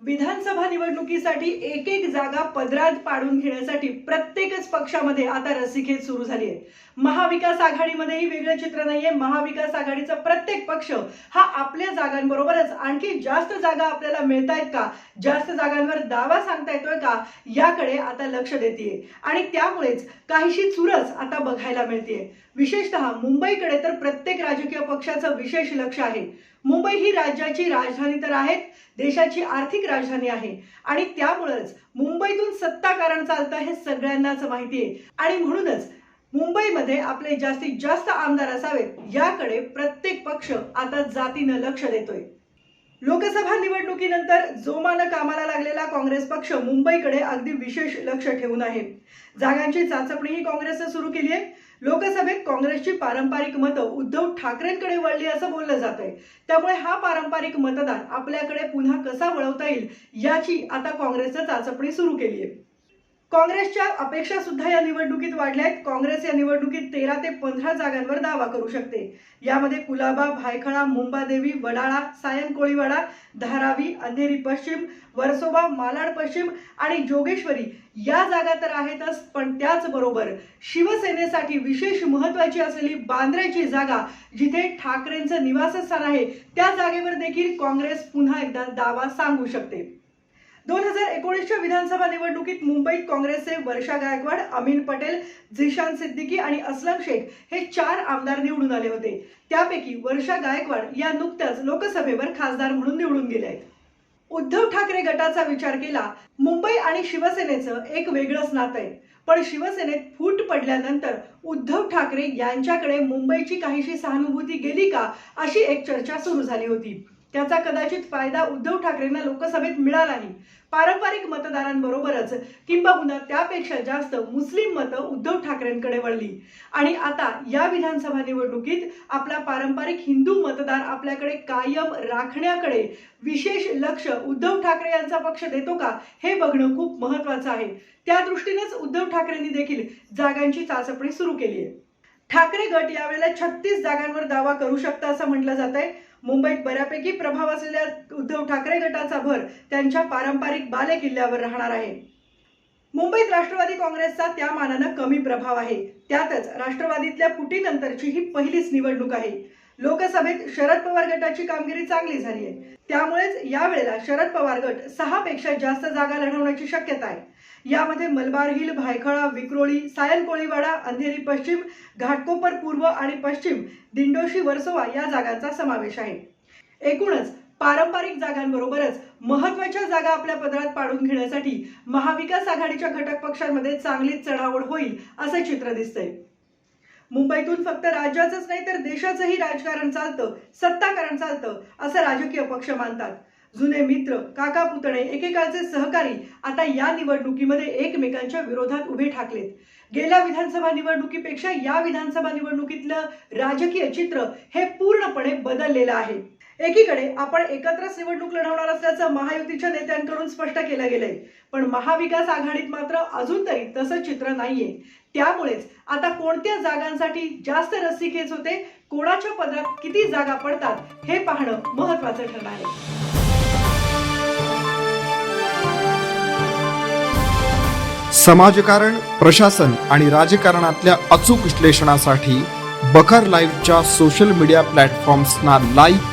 विधानसभा निवडणुकीसाठी एक एक जागा पदरात पाडून घेण्यासाठी प्रत्येकच पक्षामध्ये आता रस्सीखेच सुरू झाली आहे. महाविकास आघाडीमध्येही वेगळं चित्र नाहीये. महाविकास आघाडीचा प्रत्येक पक्ष हा आपल्या जागांबरोबरच आणखी जास्त जागा आपल्याला मिळतायत का? जास्त जागांवर दावा सांगता येतोय का? याकडे आता लक्ष देते आणि त्यामुळेच काहीशी चुरस आता बघायला मिळते विशेषतः मुंबईकडे तर प्रत्येक राजकीय पक्षाचं विशेष लक्ष आहे. मुंबई ही राज्याची राजधानी तर आहे देशाची आर्थिक राजधानी आहे. आणि त्यामुळेच मुंबईतून सत्ता कारण चालतं हे सगळ्यांनाच माहिती आहे. आणि म्हणूनच मुंबईमध्ये आपले जास्तीत जास्त आमदार असावेत याकडे प्रत्येक पक्ष आता जातीनं लक्ष देतोय. लोकसभा निवडणुकीनंतर जोमानं कामाला लागलेला काँग्रेस पक्ष मुंबईकडे अगदी विशेष लक्ष ठेवून आहे. जागांची चाचपणीही काँग्रेसनं सुरू केली आहे. लोकसभेत काँग्रेसची पारंपरिक मतं उद्धव ठाकरेंकडे वळली असं बोललं जात आहे त्यामुळे हा पारंपरिक मतदार आपल्याकडे पुन्हा कसा वळवता येईल याची आता काँग्रेसनं चाचपणी सुरू केली आहे. काँग्रेसच्या अपेक्षा सुद्धा या निवडणुकीत वाढल्या आहेत. काँग्रेस या निवडणुकीत तेरा ते पंधरा जागांवर दावा करू शकते. यामध्ये कुलाबा भायखळा मुंबादेवी वडाळा सायन कोळीवाडा धारावी अंधेरी पश्चिम वर्सोबा मालाड पश्चिम आणि जोगेश्वरी या जागा तर आहेतच पण त्याचबरोबर शिवसेनेसाठी विशेष महत्वाची असलेली बांद्र्याची जागा जिथे ठाकरेंचं निवासस्थान आहे त्या जागेवर देखील काँग्रेस पुन्हा एकदा दावा सांगू शकते. दोन हजार एकोणीसच्या विधानसभा निवडणुकीत मुंबईत काँग्रेसचे वर्षा गायकवाड अमीन पटेल झिशान सिद्दीकी आणि अस्लम शेख हे चार आमदार निवडून आले होते. त्यापैकी वर्षा गायकवाड या नुकत्याच लोकसभेवर खासदार म्हणून निवडून गेले आहेत. उद्धव ठाकरे गटाचा विचार केला मुंबई आणि शिवसेनेचं एक वेगळंच नातं आहे. पण शिवसेनेत फूट पडल्यानंतर उद्धव ठाकरे यांच्याकडे मुंबईची काहीशी सहानुभूती गेली का अशी एक चर्चा सुरू झाली होती. त्याचा कदाचित फायदा उद्धव ठाकरेंना लोकसभेत मिळालाही. पारंपरिक मतदारांबरोबरच किंबहुना त्यापेक्षा जास्त मुस्लिम मतं उद्धव ठाकरेंकडे वळली. आणि आता या विधानसभा निवडणुकीत आपला पारंपरिक हिंदू मतदार आपल्याकडे कायम राखण्याकडे विशेष लक्ष उद्धव ठाकरे यांचा पक्ष देतो का हे बघणं खूप महत्वाचं आहे. त्या दृष्टीनेच उद्धव ठाकरेंनी देखील जागांची चाचपणी सुरू केली आहे. ठाकरे गट यावेळेला छत्तीस जागांवर दावा करू शकतं असं म्हटलं जात आहे मुंबईत बऱ्यापैकी प्रभाव असलेल्या उद्धव ठाकरे गटाचा भर त्यांच्या पारंपरिक बाले किल्ल्यावर राहणार आहे. मुंबईत राष्ट्रवादी काँग्रेसचा त्या मानानं कमी प्रभाव आहे. त्यातच राष्ट्रवादीतल्या फुटीनंतरची ही पहिलीच निवडणूक आहे. लोकसभेत शरद पवार गटाची कामगिरी चांगली झाली आहे. त्यामुळेच यावेळेला शरद पवार गट सहा पेक्षा जास्त जागा लढवण्याची शक्यता आहे. यामध्ये मलबार हिल भायखळा विक्रोळी सायन कोळीवाडा अंधेरी पश्चिम घाटकोपर पूर्व आणि पश्चिम दिंडोशी वर्सोवा या जागांचा समावेश आहे. एकूणच पारंपरिक जागांबरोबरच महत्त्वाच्या जागा आपल्या पदरात पाडून घेण्यासाठी महाविकास आघाडीच्या घटक पक्षांमध्ये चांगलीच चढावड होईल असं चित्र दिसतंय. मुंबईतून फक्त राज्याचंच नाही तर देशाचंही राजकारण चालतं सत्ताकारण चालतं असं राजकीय पक्ष मानतात. जुने मित्र काका पुतणे एकेकाळचे सहकारी आता या निवडणुकीमध्ये एकमेकांच्या विरोधात उभे ठाकलेत. गेल्या विधानसभा निवडणुकीपेक्षा या विधानसभा निवडणुकीतलं राजकीय चित्र हे पूर्णपणे बदललेलं आहे. एकीकडे आपण एकत्रच निवडणूक लढवणार असल्याचं महायुतीच्या नेत्यांकडून स्पष्ट केलं गेलंय. पण महाविकास आघाडीत मात्र अजून तरी तसं चित्र नाहीये. त्यामुळेच आता कोणत्या जागांसाठी जास्त रस्सीखेच होते कोणाच्या पदरात किती जागा पडतात हे पाहणं महत्वाचं ठरणार आहे. समाजकारण प्रशासन आणि राजकारणातल्या अचूक विश्लेषणासाठी बखर लाईव्हच्या सोशल मीडिया प्लॅटफॉर्म्सना लाईक